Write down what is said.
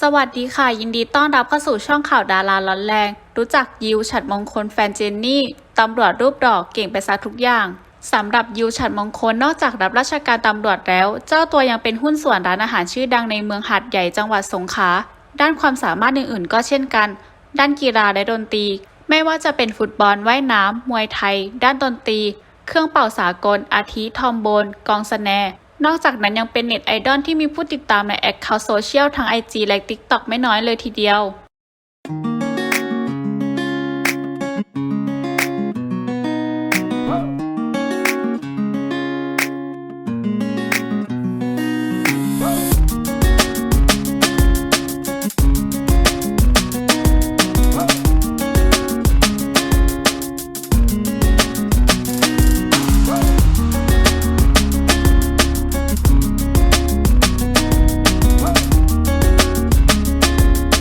สวัสดีค่ะ ยินดีต้อนรับเข้าสู่ช่องข่าวดาราร้อนแรง รู้จักยิวฉัดมงคลแฟนเจนนี่ ตำรวจรูปดอกเก่งไปซะทุกอย่างสำหรับยิวฉัดมงคลนอกจากรับราชการตำรวจแล้ว เจ้าตัวยังเป็นหุ้นส่วนร้านอาหารชื่อดังในเมืองหาดใหญ่จังหวัดสงขลาด้านความสามารถอื่นๆ ก็เช่นกัน ด้านกีฬาและดนตรี ไม่ว่าจะเป็นฟุตบอลว่ายน้ำมวยไทย ด้านดนตรี เครื่องเป่าสากลอาทิทอมโบน กองสแน นอกจากนั้นยังเป็นเน็ตไอดอลที่มีผู้ติดตามในแอคเคาท์โซเชียลทั้ง IG และ TikTok ไม่น้อยเลยทีเดียว